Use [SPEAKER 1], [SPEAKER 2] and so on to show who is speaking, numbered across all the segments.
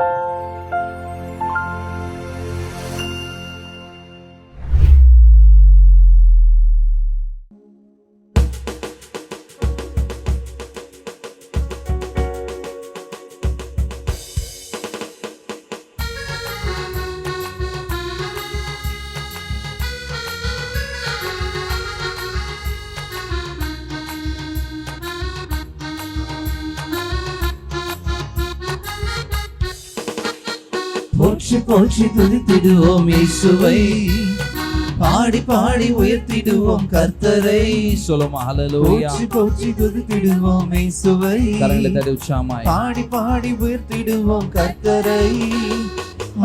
[SPEAKER 1] thank you. போற்றி போற்றி துதித்திடுவோம் இயேசுவை. பாடி பாடி உயர்த்திடுவோம் கர்த்தரை.
[SPEAKER 2] சொல்லுமா ஹalleluya
[SPEAKER 1] போற்றி போற்றி துதித்திடுவோம் இயேசுவை.
[SPEAKER 2] கரங்களை தட்டி உற்சாகமாய்
[SPEAKER 1] பாடி பாடி உயர்த்திடுவோம் கர்த்தரை.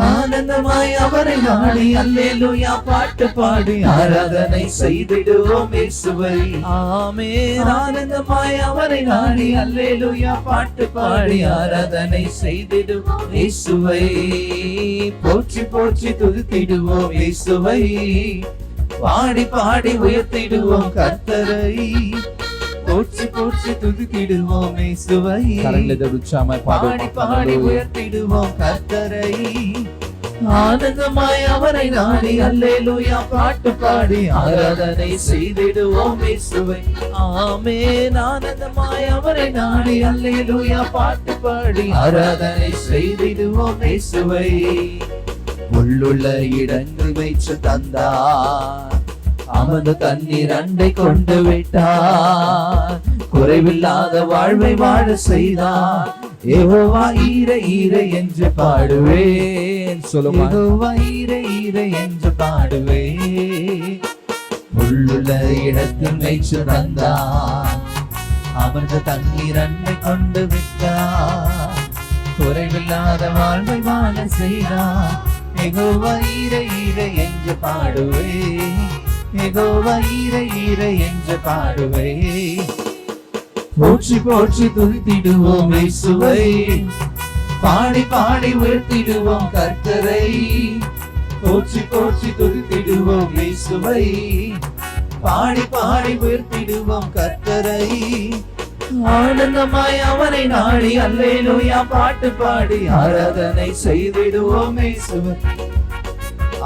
[SPEAKER 1] ஆனந்தமாய் அவரை ஆடி அல்லேலூயா பாட்டு பாடி ஆராதனை செய்திடுவோம் இயேசுவை. ஆமே ஆனந்தமாய் அவரை ஆடி அல்லேலூயா பாட்டு பாடி ஆராதனை செய்திடுவோம் இயேசுவை. போற்றி போற்றி துதித்திடுவோம் இயேசுவை. பாடி பாடி உயர்த்திடுவோம் கர்த்தரை. போற்றி போற்றி துதித்திடுவோம் இயேசுவை
[SPEAKER 2] கரங்களை உற்சாகமாய்
[SPEAKER 1] பாடி பாடி உயர்த்திடுவோம் கர்த்தரை. ஆனந்தமாய் அவரை நாடி அல்லேலூயா பாட்டு பாடி ஆராதனை செய்திடுவோம் இயேசுவை ஆமென். ஆனந்தமாய் அவரை நாடி அல்லேலூயா பாட்டு பாடி ஆராதனை செய்திடுவோம் இயேசுவை உள்ளுள்ள இடங்கள் வைச்சு தந்தார். அமர்ந்த தண்ணீர் அண்டை கொண்டு விட்டார். குறைவில்லாத வாழ்வை வாழ செய்தார். யெகோவா ஈர ஈர என்று பாடுவேன்.
[SPEAKER 2] சொல்லுமா
[SPEAKER 1] யெகோவா ஈர ஈர என்று பாடுவேன். உள்ளுள்ள இடத்தில் மேய்ச்சு தந்தார். அமர்ந்த தண்ணீர் அண்டை கொண்டு விட்டார். குறைவில்லாத வாழ்வை வாழ செய்தார். யெகோவா ஈர ஈர என்று பாடுவேன். யெகோவா ஈர ஈர என்று பாடுவை. போற்றி போற்றி துதித்திடுவோம் இயேசுவை. பாடி பாடி உயர்த்திடுவோம் கர்த்தரை. போற்றி போற்றி துதித்திடுவோம் இயேசுவை. பாடி பாடி உயர்த்திடுவோம் கர்த்தரை. ஆனந்தமாய் அவரை நாடி அல்லேலூயா பாட்டு பாடி ஆராதனை செய்திடுவோம் இயேசுவை.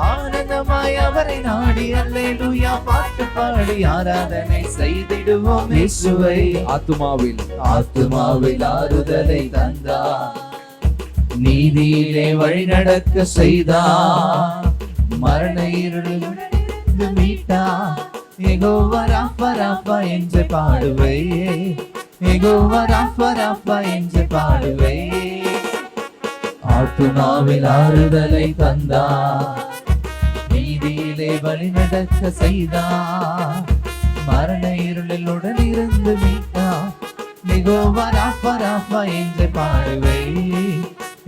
[SPEAKER 1] ஆனந்தமாய் அவரை நாடி அல்லேலூயா பாட்டு பாடி ஆராதனை செய்திடுவோம் இயேசுவை.
[SPEAKER 2] ஆத்துமாவில்.
[SPEAKER 1] ஆத்துமாவில் ஆறுதலை தந்தார் நீதியிலே வழி நடக்க செய்தார் மரண இருளில் இருந்து மீட்டார் எகோவா ராஃபா ராஃபா என்று பாடுவே. எகோவா ராஃபா ராஃபா என்று பாடுவே. ஆத்துமாவில் ஆறுதலை நீதியிலே வழி நடக்க செய்தார் மரண இருளில் உடன் இருந்து மீட்டா மிகோவா ராஃபா ராஃபா என்று பாடுவே.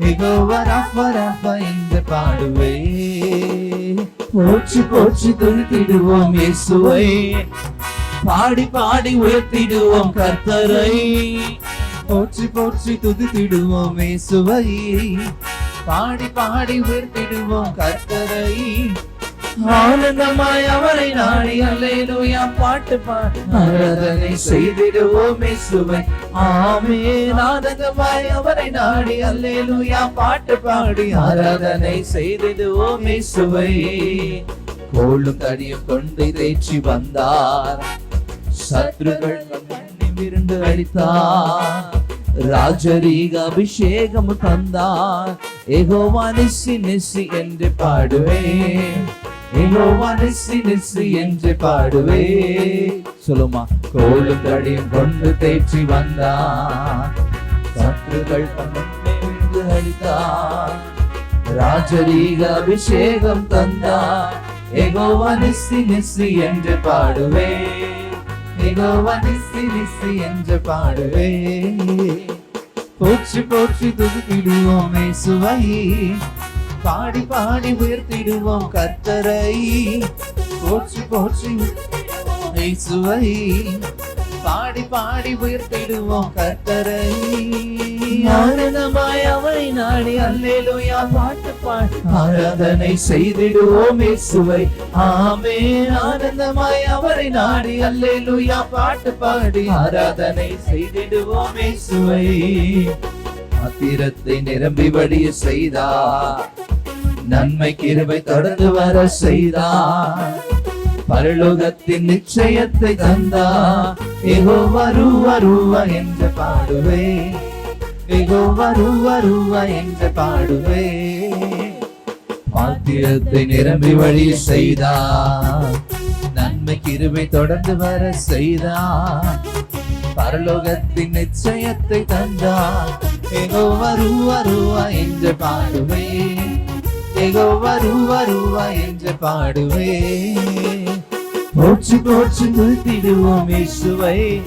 [SPEAKER 1] மிகோவா ராஃபா ராஃபா என்று பாடுவே. போச்சு போச்சு துதித்திடுவோம் இயேசுவை. பாடி பாடி உயர்த்திடுவோம் கர்த்தரை. போச்சு போச்சு துதித்திடுவோம் இயேசுவை. பாடி பாடி உயர்த்திடுவோம் கர்த்தரை. ஆனந்தமாய் அவரை நாடி அல்லேலூயா பாட்டு பாடி ஆராதனை செய்திடுவோமே சுவை ஆமே ஆனந்தமாய் அவரை நாடி அல்லேலூயா பாட்டு பாடி ஆராதனை செய்திடுவோமே சுவை கோளும் தடியும் கொண்டு தேற்றி வந்தார். சத்ருகள் மண்ணி விருந்து அடித்தார் ராஜரீக அபிஷேகம் தந்தார். எகோவா நிசி நிசி என்று பாடுவேன். என்று பாடுவே. சொல்லுமா கோலும் தடியும் கொண்டு தேற்றி வந்தார் சத்துருக்கள் விழுந்து அடித்தார் ராஜரீக அபிஷேகம் தந்தார் எகோவா நிசி நிசி என்று பாடுவே. எகோவா நிசி நிசி என்று பாடுவே. போற்றி போற்றி துதித்திடுவோம் சுவை பாடி பாடி உயர்த்திடுவோம் கத்தரை போற்றி போற்றி. இயேசுவை பாடி பாடி உயர்த்திடுவோம் கத்தரை ஆனந்தமாய் அவரை நாடி அல்லேலூயா பாட்டு பாடி ஆராதனை செய்திடுவோம் இயேசுவை. ஆமே ஆனந்தமாய் அவரை நாடி அல்லேலூயா பாட்டு பாடி ஆராதனை செய்திடுவோம் இயேசுவை. பாத்திரத்தை நிரம்பி வழிய செய்தார் நன்மை கிருபை தொடர்ந்து வர செய்தார். பரலோகத்தின் நிச்சயத்தை தந்தா ஏகோ வருவ ரூவ என்று பாடுவே. ஏகோ வருவ ரூவ என்று பாடுவே. பாத்திரத்தை நிரம்பி வழி செய்தார். நன்மை கிருபை தொடர்ந்து வர செய்தார். பரலோகத்தின் நிச்சயத்தை தந்தார். ஏகோ வருவ ரூவ என்று பாடுவே. ஏகோ வரு வருவா என்று பாடுவே. போச்சு போச்சு நிறுத்திடுவோம் இயேசுவை.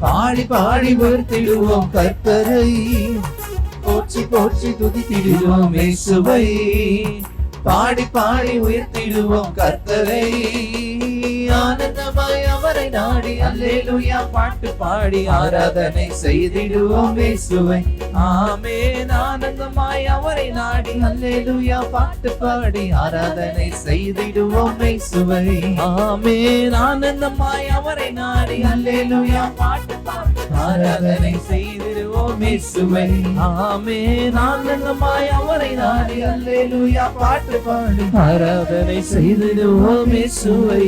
[SPEAKER 1] பாடி பாடி உயர்த்திடுவோம் கர்த்தரை. போச்சு போச்சு துதித்திடுவோம் இயேசுவை. பாடி பாடி உயர்த்திடுவோம் கர்த்தரை. ஆனந்தமாய் அவரை நாடி அல்லேலூயா பாட்டு பாடி ஆராதனை செய்திடுவோம் இயேசுவை. ஆமென். ஆனந்தமாய் அவரை நாடி அல்லேலூயா பாட்டு பாடி ஆராதனை செய்திடுவோம் இயேசுவை. ஆமென். ஆனந்தமாய் அவரை நாடி அல்லேலூயா பாட்டு பாடி ஆராதனை செய்திடுவோம் இயேசுவை. ஆமென். ஆனந்தமாய் அவரை நாடி அல்லேலூயா பாட்டு பாடி ஆராதனை செய்திடுவோம் இயேசுவை.